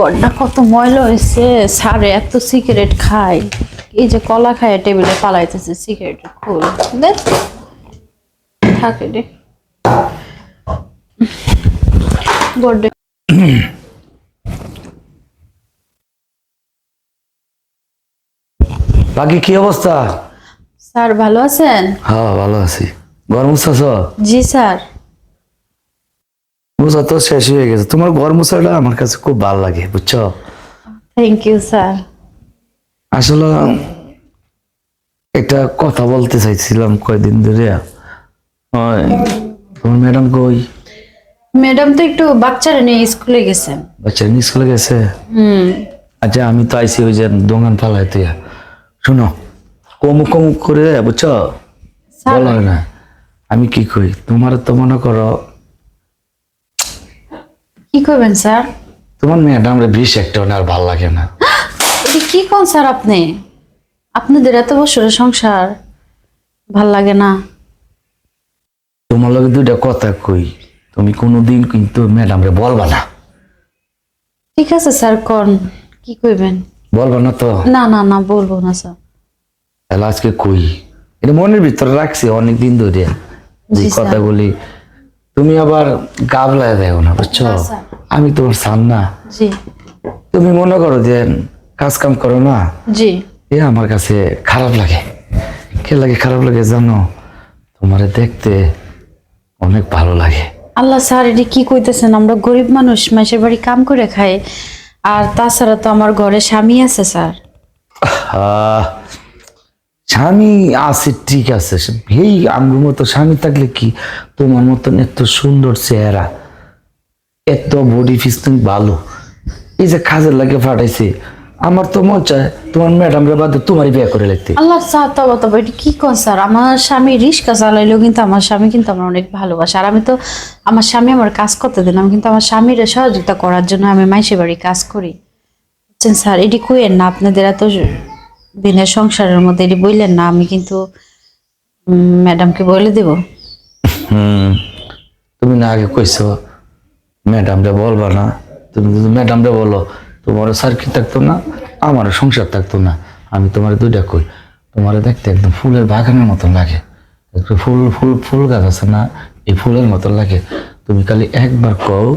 ঘরটা কত ময়লা হয়েছে সারে এত সিগারেট খায়। এই যে কলা খায় টেবিলে পালাইতেছে সিগারেট খুল দেখ। থাকে রে বাকি কি অবস্থা? স্যার ভালো আছেন? হ্যাঁ ভালো আছি। গরম জি স্যার। মুছা তো শেষ হয়ে গেছে। তোমার ঘর মুছাটা আমার কাছে খুব ভালো লাগে বুঝছ? থ্যাংক ইউ স্যার আসলে একটা কথা বলতে চাইছিলাম কয়দিন ধরে। তোমার ম্যাডাম কই? ম্যাডাম তো একটু বাচ্চারা নিয়ে স্কুলে গেছেন বাচ্চা স্কুলে গেছে? হুম। আচ্ছা আমি তো আইসি ওই যে দোকান ফালাইতে শুনো কমু কমু করে বুঝছ? স্যার বলো না আমি কি কই? তোমার তো মনে করো কি করবেন স্যার? তোমার ম্যাডাম রে বিষ একটা আর ভালো লাগে না। এটা কি কোন স্যার আপনি? আপনাদের এত বছরের সংসার ভালো লাগে না। তোমার লগে দুইটা কথা কই তুমি কোনোদিন কিন্তু ম্যাডাম রে বলবা না। ঠিক আছে স্যার কোন কি কইবেন? বলবা না তো। না না না বলব না স্যার। তাহলে আজকে কই? এটা মনের ভিতরে রাখছি অনেক দিন ধরে যে কথাগুলি তুমি আবার গাবলায় দেও না বুঝছ? আমি তোমার সান না। জি। তুমি মনে করো যে কাজ কাম করো না? জি। এ আমার কাছে খারাপ লাগে। কে লাগে খারাপ লাগে জানো? তোমারে দেখতে অনেক ভালো লাগে। আল্লাহ স্যার এটি কি কইতেছেন? আমরা গরিব মানুষ মাসের বাড়ি কাম করে খাই। আর তাছাড়া তো আমার ঘরে স্বামী আছে স্যার। আহ, স্বামী আছে, ঠিক আছে। এই আঙ্গুর মতো স্বামী থাকলে কি? তোমার মতন এত সুন্দর চেহারা, এত বডি ফিস্টিং ভালো। এই যে কাজের লাগে ফাটাইছে, আমার তো মন চায় তোমার ম্যাডাম রে বাদে তোমারই বিয়ে করে লাগতে আল্লাহ স্যার তবে তবে এটি কি কোন স্যার? আমার স্বামী রিক্সা চালাইলেও কিন্তু আমার স্বামী কিন্তু আমার অনেক ভালোবাসে। আর আমি তো, আমার স্বামী আমার কাজ করতে দিলাম কিন্তু আমার স্বামীর সহযোগিতা করার জন্য আমি মাইসে বাড়ি কাজ করি। স্যার, এটি কইেন না, আপনাদের এত দিনের সংসারের মধ্যে এটি বললেন না, আমি কিন্তু ম্যাডামকে বলে দেব। হুম, তুমি না আগে কইছো ম্যাডাম রে বলবা না। তুমি যদি ম্যাডাম রে বলো তোমার সার্কিট থাকতো না আমার সংসার থাকতো না। আমি তোমার দুইটা কই, তোমার দেখতে একদম ফুলের বাগানের মতন লাগে। একটু ফুল ফুল ফুল গাছ আছে না, এই ফুলের মতন লাগে। তুমি খালি একবার কও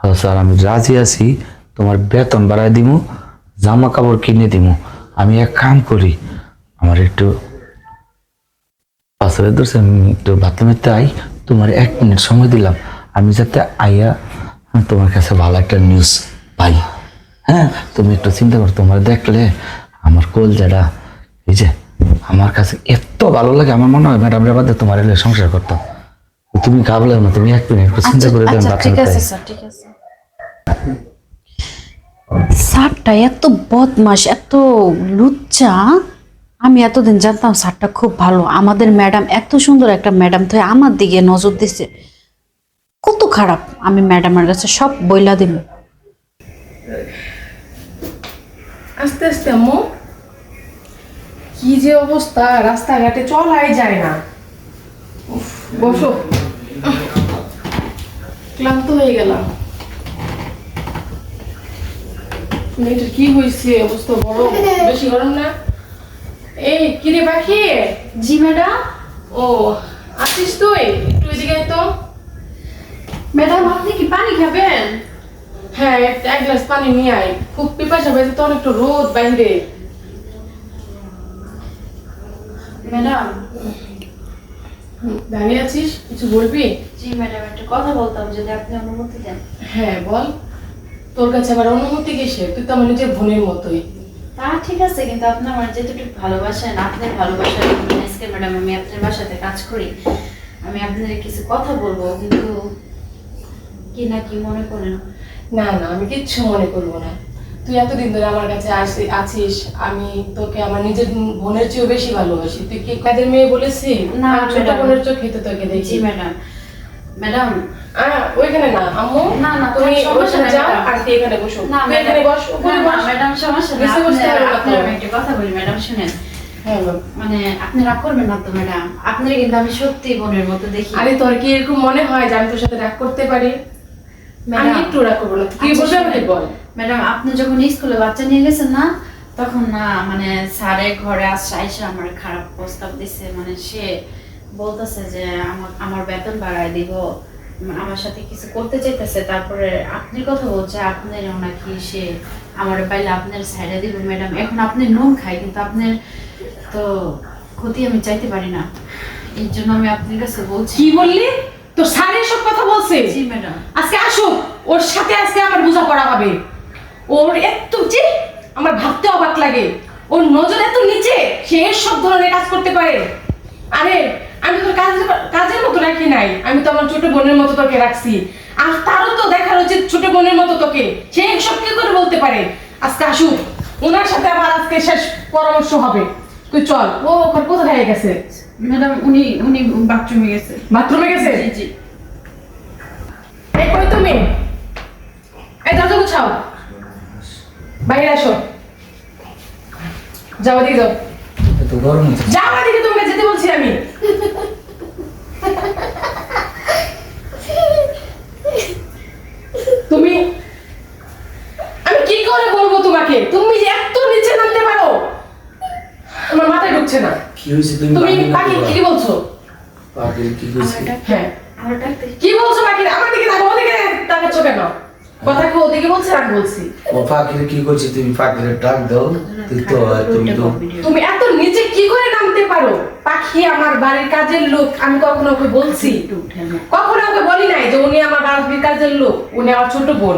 হ্যাঁ স্যার, আমি রাজি আছি, তোমার বেতন বাড়াই দিমু, জামা কাপড় কিনে দিমু। আমি এক কাম করি আমার একটু পাশে ধরছে একটু বাথরুমেতে আই তোমার এক মিনিট সময় দিলাম। আমি যাতে আইয়া হ্যাঁ, তোমার কাছে ভালো একটা নিউজ পাই। হ্যাঁ তুমি একটু চিন্তা করো তোমার দেখলে আমার কোল যারা এই যে আমার কাছে এত ভালো লাগে আমার মনে হয় ম্যাডাম বাদে তোমার এলে সংসার করতাম তুমি গাবলেও না তুমি এক মিনিট একটু চিন্তা করে দেন আচ্ছা ঠিক আছে স্যার ঠিক আছে। স্যারটা এত বদমাস এত লুচ্চা। আমি এতদিন জানতাম স্যারটা খুব ভালো। আমাদের ম্যাডাম এত সুন্দর একটা ম্যাডাম তো আমার দিকে নজর দিছে। কত খারাপ আমি ম্যাডামের কাছে সব বইলা দিব আস্তে আস্তে, আম্মু। কি যে অবস্থা, রাস্তাঘাটে চলাই যায় না। বসো। ক্লান্ত হয়ে গেলাম। মেয়েটার কি হয়েছে? অবস্থা বড়। বেশি গরম না? এই কিরে পাখি? জি ম্যাডাম। ও আসিস তুই? একটু এদিকে তো। ম্যাডাম আপনি কি পানি খাবেন? হ্যাঁ এক গ্লাস পানি নিয়ে আয়। খুব পিপাসা পেয়েছে তো অনেকটা রোদ বাইরে। ম্যাডাম। দাঁড়িয়ে আছিস? কিছু বলবি? জি ম্যাডাম একটা কথা বলতাম যদি আপনি অনুমতি দেন। হ্যাঁ বল। তোর কাছে আবার অনুমতি কিসে তুই তো আমার নিজের বোনের মতোই। তা ঠিক আছে কিন্তু আপনি আমার যেটুকু ভালোবাসেন আপনার ভালোবাসার আজকে ম্যাডাম আমি আপনার বাসাতে কাজ করি। আমি আপনার কিছু কথা বলব কিন্তু কি না কি মনে করেন না না আমি কিচ্ছু মনে করব না। তুই এতদিন ধরে আমার কাছে আসি আছিস আমি তোকে আমার নিজের বোনের চেয়েও বেশি ভালোবাসি। তুই কি কাদের মেয়ে বলেছি না, ছোট। বোনের চোখে তো তোকে দেখি। ম্যাডাম। ম্যাডাম ওইখানে না আম্মু? না, না, তুমি ওইখানে যাও আর তুই এখানে বসো। না এখানে বস উপরে বস। ম্যাডাম সমস্যা নেই। নিচে বসতে আপনার- হবে না আপনার একটা কথা বলি ম্যাডাম শুনেন। মানে আপনি রাগ করবেন না তো ম্যাডাম? আপনার কিন্তু আমি সত্যি বোনের মতো দেখি। আরে তোর কি এরকম মনে হয় যে আমি তোর সাথে রাগ করতে পারি? আমি একটু রাগ করব না। তুই আচ্ছা, বসে আমাকে বল। ম্যাডাম আপনি যখন স্কুলে বাচ্চা নিয়ে গেছেন না তখন না মানে স্যারের ঘরে আসছে আইসা আমার খারাপ প্রস্তাব দিছে। মানে সে বলতেছে যে আমার আমার বেতন বাড়ায় দিব। আমার সাথে কিছু করতে চাইতেছে তারপরে আপনি কথা বলছে আপনার নাকি সে আমার পাইলে আপনার সাইডে দিব ম্যাডাম। এখন আপনি নুন খাই কিন্তু আপনার তো ক্ষতি আমি চাইতে পারি না। এই জন্য আমি আপনার কাছে বলছি। কি বললি? তো স্যার সব কথা বলছে? জি ম্যাডাম। আজকে আসুক ওর সাথে আজকে আমার বোঝাপড়া হবে। ওর এত যে আমার ভাবতে অবাক লাগে। ওর নজর এত নিচে সে সব ধরনের কাজ করতে পারে। আরে আমি তোর কাজের কাজের মতো রাখি নাই। আমি তো আমার ছোট বোনের মতো তোকে রাখছি। আর তারও তো দেখার উচিত ছোট বোনের মতো তোকে। সে সব কি করে বলতে পারে? আজকে আসুক। ওনার সাথে আমার আজকে শেষ পরামর্শ হবে। তুই চল। ও ওখানে কোথায় গেছে? ম্যাডাম উনি উনি বাথরুমে গেছে। বাথরুমে গেছে? জি জি। এই কই তুমি? এই দরজা গুছাও বাইরে আসো। যাও দিকে যাও যাও দিকে যেতে বলছি আমি। তুমি আমি কি করে বলব তোমাকে? তুমি যে এত নিচে নামতে পারো। আমার মাথায় ঢুকছে না। কি হয়েছে তুমি তুমি পাখি কি বলছো? পাখির কি হয়েছে? হ্যাঁ। কি বলছো পাখি আমার দিকে তাকাও ওদিকে তাকাচ্ছ কেন? কথা কি ওদিকে বলছে আর বলছি। ও পাখির কি করছে তুমি পাখির ডাক দাও। তুই তো তুমি তো তুমি এত নিচে করে নামতে পারো। পাখি আমার বাড়ির কাজের লোক আমি কখনো ওকে বলছি। কখনো ওকে বলি নাই যে উনি আমার বাড়ির কাজের লোক উনি আমার ছোট বোন।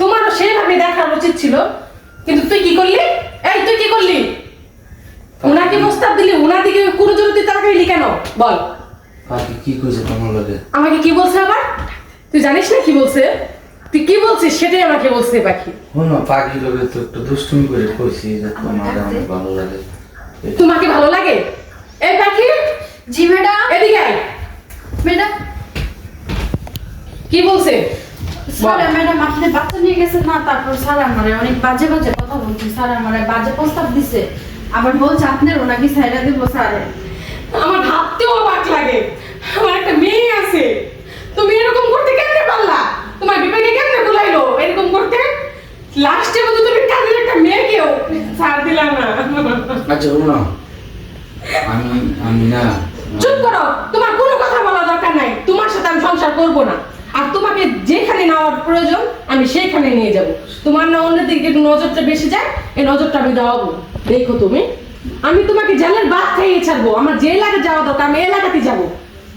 তোমারও সেইভাবে দেখার উচিত ছিল। কিন্তু তুই কি করলি? এই তুই কি করলি? উনাকে প্রস্তাব দিলি উনার দিকে কোনো জরুরি তাকাইলি কেন? বল। পাখি কি করছে তোমার লগে? আমাকে কি বলছে আবার? তুই জানিস না কি বলছে? তুই কি বলছিস সেটাই আমাকে বলছে পাখি। শোনো পাখির লগে তো একটু দুষ্টুমি করে কইছি যে তোমার অনেক ভালো লাগে। তোমাকে ভালো লাগে? এই পাখি জি ম্যাডাম। এদিকে আয়। ম্যাডাম। কি বলছে? স্যার ম্যাডাম আপনি বাচ্চা নিয়ে গেছেন না তারপর স্যার আমারে অনেক বাজে বাজে কথা বলছে। স্যার আমারে বাজে প্রস্তাব দিছে। আবার বলছে আপনার ওনাকে সাইডা দিব স্যার। আমার ভাবতেও অবাক লাগে। আমার একটা মেয়ে আছে। তুমি এরকম করতে কেমনে পারলা? তোমার বিবেকে কেমনে বুলাইলো এরকম করতে? লাস্টে মতো তুমি কাজের একটা মেয়েকেও ছাড় দিলা না। আচ্ছা শোনো আমি আমি না চুপ করো। তোমার কোনো কথা বলা দরকার নাই। তোমার সাথে আমি সংসার করব না। আর তোমাকে যেখানে নেওয়ার প্রয়োজন আমি সেইখানে নিয়ে যাব। তোমার না অন্য দিকে নজরটা বেশি যায় এই নজরটা আমি দেওয়াবো। দেখো তুমি আমি তোমাকে জেলের বাদ খাইয়ে ছাড়বো। আমার যে এলাকা যাওয়া দরকার আমি এলাকাতে যাব।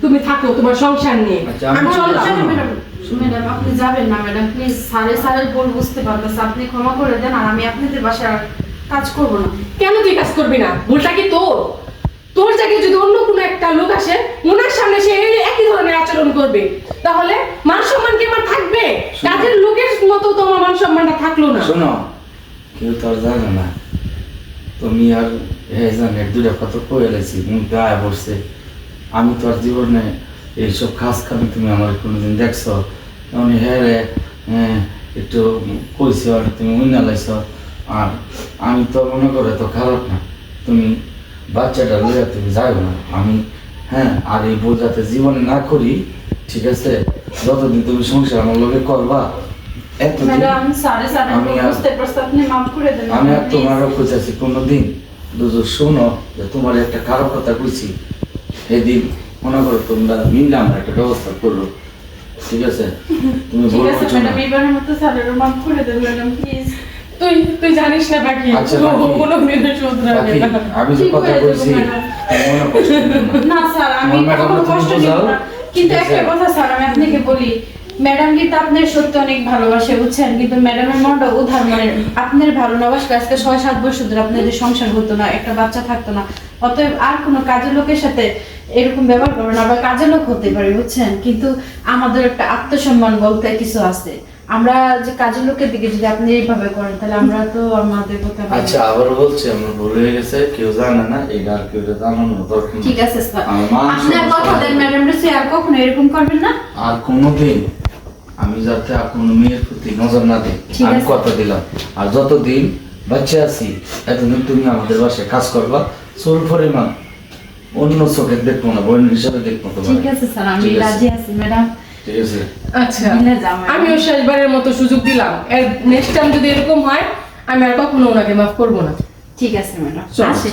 তুমি থাকো তোমার সংসার নিয়ে। আচ্ছা, আমি চললাম। ম্যাডাম আপনি যাবেন না ম্যাডাম। প্লিজ সারে সারে বল বুঝতে পারতেছে। আপনি ক্ষমা করে দেন আর আমি আপনাদের বাসায় আর কাজ করব না। কেন তুই কাজ করবি না? ভুলটা কি তোর? তোর জায়গায় যদি অন্য কোনো একটা লোক আসে ওনার সামনে সে একই ধরনের আচরণ করবে। তাহলে মান সম্মান কি আমার থাকবে? কাজের লোকের মতো তো আমার মান সম্মানটা থাকল না। শোনো কেউ তো জানে না। তুমি আর হ্যাঁ জানে দুটা কত কয়ে এলাইছি মুখ গায়ে বসছে আমি তো আর জীবনে এইসব খাস খাবি তুমি আমার কোনোদিন দেখছ? আমি হ্যাঁ রে হ্যাঁ একটু কইছ আর তুমি উইনা লাইছ। আর আমি তো মনে করে তো খারাপ না। তুমি বাচ্চাটা লইয়া তুমি যাও না। আমি হ্যাঁ আর এই বোঝাতে জীবনে না করি ঠিক আছে যতদিন তুমি সংসার আমার লগে করবা আমি আর-। তোমারও খুঁজেছি কোনোদিন। দুজো শোনো যে তোমার একটা খারাপ কথা কইছি। সেদিন মনে করো তোমরা আমরা একটা ব্যবস্থা করল। ঠিক আছে? তুমি না। তুই তুই জানিস না বাকি? আচ্ছা, কোনো না। আমি যে কথা বলছি। না। স্যার আমি তুমি কষ্ট না। কিন্তু একটা কথা স্যার আমি আপনাকে বলি। ম্যাডাম কিন্তু আপনার সত্যি অনেক ভালোবাসে বুঝছেন? কিন্তু ম্যাডামের মনটা উধার মানে আপনার ভালো না আজকে ছয় সাত বছর ধরে আপনাদের সংসার হতো না একটা বাচ্চা থাকতো না অতএব আর কোনো কাজের লোকের সাথে এরকম ব্যবহার করবেন না বা কাজের লোক হতে পারে বুঝছেন? কিন্তু আমাদের একটা আত্মসম্মান বলতে কিছু আছে। আমরা যে কাজের লোকের দিকে যদি আপনি এইভাবে করেন তাহলে আমরা তো আমাদের আমাদের- আচ্ছা আবার বলছি আমার ভুল হয়ে গেছে কেউ জানে না এটা আর কেউ জানানো দরকার ঠিক আছে স্যার। আপনার কথা দেন ম্যাডাম রে আর কখনো এরকম করবেন না। আর কোনোদিন আমি যাতে আর কোনো মেয়ের প্রতি নজর না দিই আমি কথা দিলাম। আর যতদিন বাচ্চা আছি এতদিন তুমি আমাদের বাসায় কাজ করবা চোর পরিমাণ অন্য চোখে দেখব না বোন হিসাবে দেখব ঠিক আছে স্যার আমি রাজি আছি ম্যাডাম। ঠিক আছে? আচ্ছা আমিও শেষবারের মতো সুযোগ দিলাম। এর নেক্সট টাইম যদি এরকম হয় আমি আর কখনো ওনাকে মাফ করব না। ঠিক আছে ম্যাডাম। চলো। আসি।